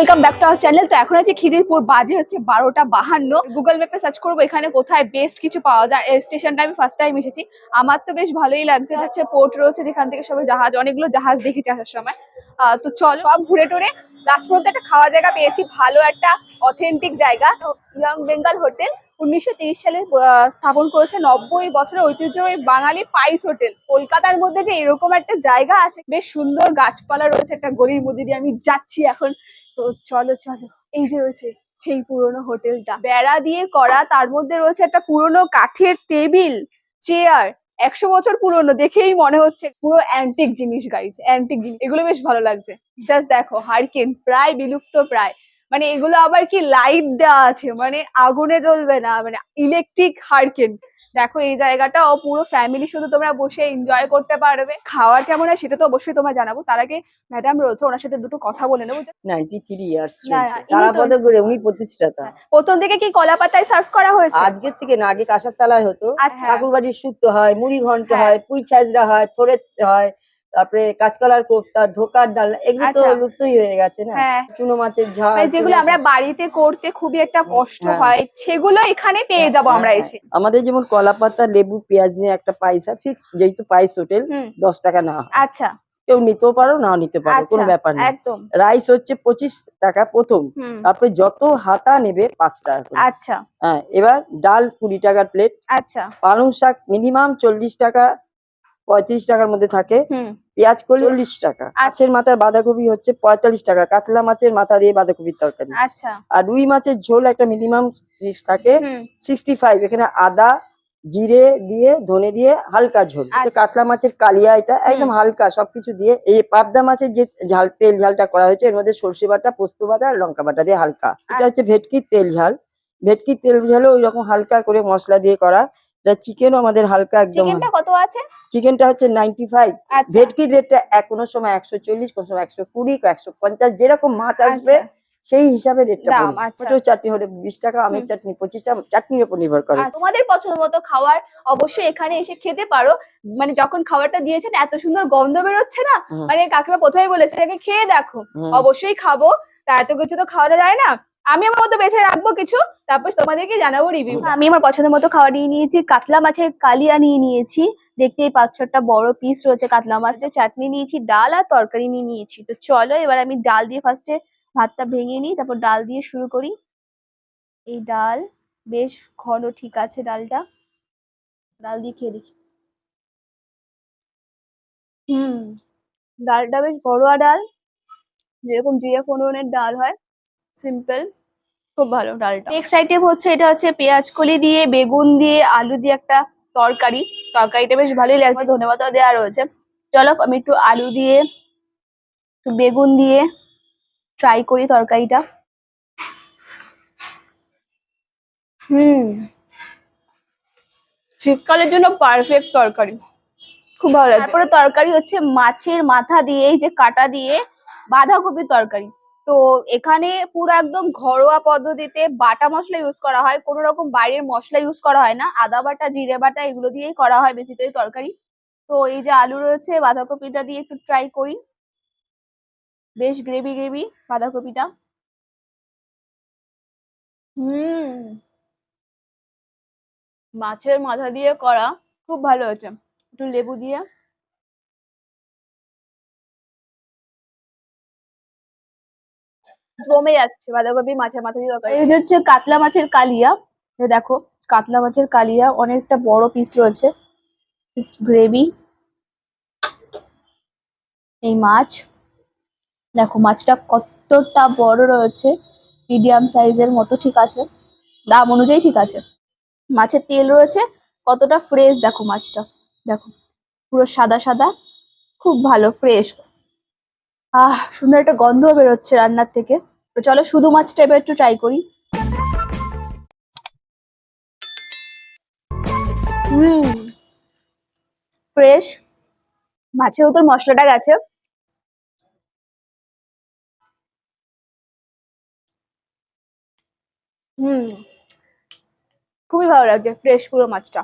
Welcome back to our channel তো এখন আছে খিদিরপুর, বাজে হচ্ছে বারোটা বাহান্ন। গুগল ম্যাপে সার্চ করব এখানে কোথায় বেস্ট কিছু পাওয়া যায়। এই স্টেশনটা আমি ফার্স্ট টাইম এসেছি। আমার তো বেশ ভালোই লাগছে হচ্ছে পোর্ট রয়েছে যেখান থেকে সবাই জাহাজ, অনেকগুলো জাহাজ দেখেছি আসার সময়। তো চল সব ঘুরে টুরে লাস্ট পর্যন্ত একটা খাওয়া জায়গা পেয়েছি, ভালো একটা অথেন্টিক জায়গা। ইয়ং বেঙ্গল হোটেল উনিশশো সালে স্থাপন করেছে। নব্বই বছরের ঐতিহ্যবাহী বাঙালি পাইস হোটেল। কলকাতার মধ্যে যে এরকম একটা জায়গা আছে, বেশ সুন্দর গাছপালা রয়েছে, একটা গলির মধ্যে দিয়ে আমি যাচ্ছি এখন। তো চলো চলো। এই যে রয়েছে সেই পুরনো হোটেলটা। বেড়া দিয়ে করা, তার মধ্যে রয়েছে একটা পুরনো কাঠের টেবিল, চেয়ার, একশো বছর পুরনো, দেখেই মনে হচ্ছে। পুরো অ্যান্টিক জিনিস গাইজ অ্যান্টিক জিনিস। এগুলো বেশ ভালো লাগছে। জাস্ট দেখো হারকেন প্রায় বিলুপ্ত প্রায়। মানে এগুলো আবার কি লাইট দেওয়া আছে? মানে আগুনে জ্বলবে না মানে ইলেকট্রিক হারকেন দেখো এই জায়গাটা ও পুরো ফ্যামিলি শুধু তোমরা বসে এনজয় করতে পারবে। খাওয়া কেমন হয় সেটা তো অবশ্যই তোমায় জানাব। তার আগে ম্যাডাম রয়েছে ওনার সাথে দুটো কথা বলে নেব। নাইনটি থ্রি ইয়ার্স তারাপদ করে উনি প্রতিষ্ঠাতা। প্রথম থেকে কি কলা পাতায় সার্ভ করা হয়েছে? আজকের থেকে না আগে কাঁসার তালায় হতো। আচ্ছা। ঠাকুর বাড়ির শুক্তো হয় মুড়ি ঘন্ট হ্যাঁ। হয় পুঁই ছাজরা হয় থোড়ে হয় তারপরে কাঁচকলার কোপ্তা ধোকার ডাল এগুলো তো আচ্ছা। লুপ্তই হয়ে গেছে না? হ্যাঁ। চুনো মাছের ঝাল মানে যেগুলো আমরা বাড়িতে করতে খুবই একটা কষ্ট হ্যাঁ। হয় সেগুলো এখানে পেয়ে যাব আমরা হ্যাঁ, এসে। আমাদের যেমন কলা পাতা লেবু পেঁয়াজ নিয়ে একটা পাইসা ফিক্স যেহেতু পাইস হোটেল দশ টাকা না আচ্ছা। কেউ নিতেও পারো নাও নিতে পারো আচ্ছা কোনো ব্যাপার না একদম। রাইস হচ্ছে পঁচিশ টাকা প্রথম তারপরে যত হাতা নেবে পাঁচ টাকা। আচ্ছা। হ্যাঁ এবার ডাল কুড়ি টাকার প্লেট আচ্ছা। পালং শাক মিনিমাম চল্লিশ টাকা পঁয়ত্রিশ টাকার মধ্যে থাকে। পেঁয়াজ কলি চল্লিশ টাকা। মাছের মাথার বাঁধাকপি হচ্ছে পঁয়তাল্লিশ টাকা। কাতলা মাছের মাথা দিয়ে বাঁধাকপির তরকারি। আচ্ছা। আর রুই মাছের ঝোল একটা মিনিমাম থাকে। সিক্সটি ফাইভ এখানে আদা জিরে দিয়ে ধনে দিয়ে হালকা ঝোল। আচ্ছা। কাতলা মাছের কালিয়া এটা একদম হালকা সবকিছু দিয়ে। এই পাবদা মাছের যে ঝাল তেল ঝালটা করা হয়েছে এর মধ্যে সর্ষে বাটা পোস্ত বাটা আর লঙ্কা বাটা দিয়ে হালকা। এটা হচ্ছে ভেটকির তেল ঝাল। ভেটকির তেল ঝালও ওই রকম হালকা করে মশলা দিয়ে করা। এটা চিকেনও আমাদের হালকা একদম চিকেনটা কত আছে? চিকেনটা হচ্ছে নাইনটি ফাইভ আচ্ছা ভেটকির রেটটা কোনো সময় একশো চল্লিশ কোনো সময় একশো কুড়ি একশো পঞ্চাশ যেরকম মাছ আসবে আচ্ছা। সেই হিসাবে রেটটা আচ্ছা। ছোট চাটনি হলে বিশ টাকা আমের চাটনি পঁচিশ টাকা চাটনির উপর নির্ভর করে। তোমাদের পছন্দ মতো খাবার অবশ্যই এখানে এসে খেতে পারো। মানে যখন খাবারটা দিয়েছেন এত সুন্দর গন্ধ বেরোচ্ছে না? মানে কাকিমা প্রথমেই বলেছে খেয়ে দেখো। অবশ্যই খাব। তা এত কিছু তো খাওয়ানো যায় না। আমি আমার মতো বেছে রাখব কিছু, তারপর তোমাদেরকে জানাব রিভিউ আমি আমার পছন্দের মতো খাবার নিয়ে নিয়েছি, কাতলা মাছের কালিয়া নিয়ে নিয়েছি, দেখতেই পাচ্ছ একটা বড় পিস রয়েছে, কাতলা মাছের চাটনি নিয়েছি, ডাল আর তরকারি নিয়ে নিয়েছি। তো চলো এবার আমি ডাল দিয়ে ফার্স্টে ভাতটা ভেঙে নিই, তারপর ডাল দিয়ে শুরু করি। এই ডাল, বেশ ঘন, ঠিক আছে ডালটা। ডাল দিয়ে খেয়ে দেখি। হুম, ডালটা বেশ ঘরোয়া ডাল। যেরকম জিরে ফোড়নের ডাল হয় সিম্পল খুব ভালো ডালটা। নেক্সট আইটেম হচ্ছে এটা হচ্ছে পেঁয়াজ কলি দিয়ে বেগুন দিয়ে আলু দিয়ে একটা তরকারি। তরকারিটা বেশ ভালোই লাগছে ধনেপাতা দেওয়া রয়েছে। চলো আমি একটু আলু দিয়ে একটু বেগুন দিয়ে ট্রাই করি তরকারিটা। হুম। শীতকালের জন্য পারফেক্ট তরকারি। খুব ভালো লাগছে। তারপরে তরকারি হচ্ছে মাছের মাথা দিয়ে এই যে কাটা দিয়ে বাঁধাকপির তরকারি। তো এখানে পুরো একদম ঘরোয়া পদ্ধতিতে বাটা মশলা ইউজ করা হয়, কোনো রকম বাইরের মশলা ইউজ করা হয় না। আদা বাটা, জিরে বাটা এগুলো দিয়েই করা হয় বেশি বেসিক্যালি তরকারি। তো এই যে আলু রয়েছে, বাঁধাকপিটা দিয়ে একটু ট্রাই করি। বেশ গ্রেভি গ্রেভি বাঁধাকপিটা। হুম। মাছের মাথা দিয়ে করা, খুব ভালো হয়েছে। একটু লেবু দিয়ে। জমে যাচ্ছে, বাঁধাকপি মাছের মাথা দিয়ে তরকারি এই হচ্ছে কাতলা মাছের কালিয়া দেখো, কাতলা মাছের কালিয়া, অনেকটা বড় পিস রয়েছে। গ্রেভি এই মাছ, দেখো মাছটা কতটা বড় রয়েছে মিডিয়াম সাইজের মতো ঠিক আছে, দাম অনুযায়ী ঠিক আছে। মাছের তেল রয়েছে, কতটা ফ্রেশ দেখো মাছটা, দেখো, পুরো সাদা সাদা, খুব ভালো ফ্রেশ আহ, সুন্দর একটা গন্ধ বেরোচ্ছে রান্নার থেকে। চলো শুধু মাছটা এবার একটু ট্রাই করি। হুম ফ্রেশ মাছের ভিতর মশলাটা গেছে। হুম, খুবই ভালো লাগছে ফ্রেশ পুরো মাছটা।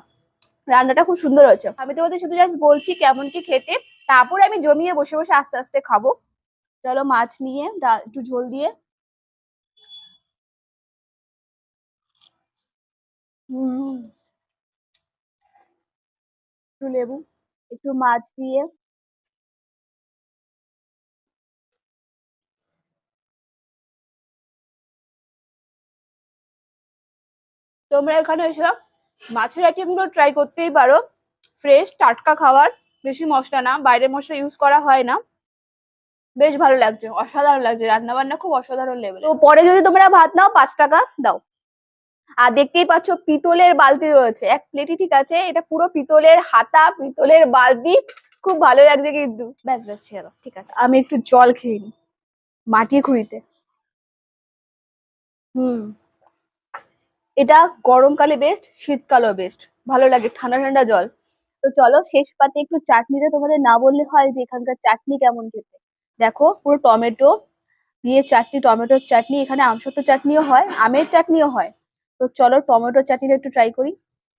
রান্নাটা খুব সুন্দর হয়েছে। আমি তোমাদের শুধু জাস্ট বলছি কেমন কি খেতে, তারপরে আমি জমিয়ে বসে বসে আস্তে আস্তে খাব। চলো মাছ নিয়ে একটু ঝোল দিয়ে। একটু লেবু, একটু মাছ দিয়ে। তোমরা এখানে এসে মাছের আইটেমগুলো ট্রাই করতেই পারো। ফ্রেশ টাটকা খাবার, বেশি মশলা না, বাইরের মশলা ইউজ করা হয় না। বেশ ভালো লাগছে, অসাধারণ লাগছে রান্না বান্না খুব অসাধারণ লেভেল তো পরে যদি তোমরা ভাত নাও, পাঁচ টাকা দাও। আর দেখতেই পাচ্ছ পিতলের বালতি রয়েছে। এক প্লেটই ঠিক আছে এটা পুরো পিতলের হাতা পিতলের বালতি। খুব ভালো লাগছে কিন্তু। ব্যাস ব্যাস ছেড়ে দাও ঠিক আছে। আমি একটু জল খেয়ে নি মাটি খুঁড়িতে। হুম। এটা গরমকালে বেস্ট শীতকালেও বেস্ট ভালো লাগে ঠান্ডা ঠান্ডা জল। তো চলো শেষ পাতে একটু চাটনিটা তোমাদের না বললে হয় যে এখানকার চাটনি কেমন খেতে। দেখো পুরো টমেটো দিয়ে চাটনি টমেটোর চাটনি এখানে আমসত্ব চাটনিও হয় আমের চাটনিও হয়। তো চলো টমেটোর চাটনিটা একটু ট্রাই করি।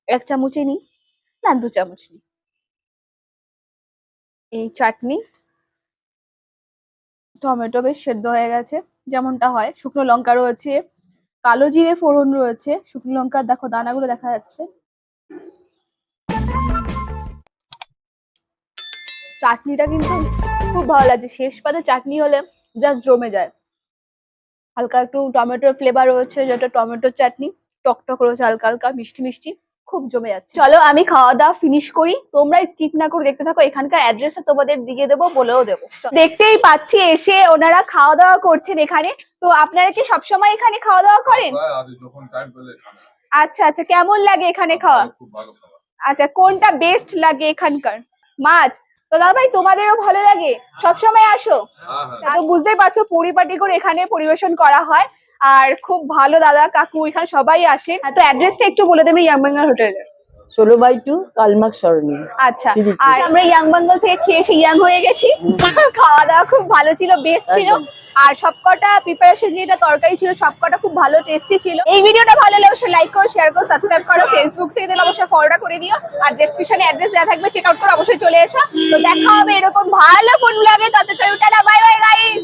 এক চামচই নিই। না, দু চামচ নিই। এই চাটনি টমেটো বেশ সেদ্ধ হয়ে গেছে, যেমনটা হয়। শুকনো লঙ্কা রয়েছে, কালো জিরে ফোড়ন রয়েছে, শুকনো লঙ্কার দেখো দানাগুলো দেখা যাচ্ছে। চাটনিটা কিন্তু খুব ভালো লাগছে। শেষ পাতে চাটনি হলে জাস্ট জমে যায়। হালকা একটু টমেটোর ফ্লেভার রয়েছে, যেটা টমেটোর চাটনি। টক টক রয়েছে হালকা হালকা মিষ্টি মিষ্টি খুব জমে যাচ্ছে। চলো আমি খাওয়া দাওয়া ফিনিশ করি। তোমরা স্কিপ না করে দেখতে থাকো এখানকার অ্যাড্রেসটা তোমাদের দিয়ে দেবো বলেও দেবো। দেখতেই পাচ্ছি এসে ওনারা খাওয়া দাওয়া করছেন এখানে। তো আপনারা কি সবসময় এখানে খাওয়া দাওয়া করেন? আচ্ছা আচ্ছা কেমন লাগে এখানে খাওয়া? আচ্ছা কোনটা বেস্ট লাগে এখানকার? মাছ। তো দাদা ভাই তোমাদেরও ভালো লাগে? সবসময় আসো। হ্যাঁ হ্যাঁ। তো বুঝতেই পারছ পরিপাটি করে এখানে পরিবেশন করা হয়। আর খুব ভালো দাদা কাকু এখানে সবাই আসেন। তো অ্যাড্রেসটা একটু বলে দেবেন ইয়াং বেঙ্গল হোটেলের ষোলো বাই টু কালমাক সরণি। আচ্ছা আর আমরা ইয়াং বেঙ্গল থেকে খেয়েছি ইয়াং হয়ে গেছি। খাওয়া দাওয়া খুব ভালো ছিল বেস্ট ছিল। আর সবকটা প্রিপারেশন যেটা তরকারি ছিল সবকটা খুব ভালো টেস্টি ছিল। এই ভিডিওটা ভালো লাগলে অবশ্যই লাইক করো শেয়ার করো সাবস্ক্রাইব করো ফেসবুক থেকে দিলে অবশ্যই ফলোটা করে দিও। আর ডেসক্রিপশনে অ্যাড্রেস দেওয়া থাকবে চেক আউট করে অবশ্যই চলে এসো। তো দেখা হবে এরকম ভালো ফুড ব্লগে তত টাটা বাই বাই গাইস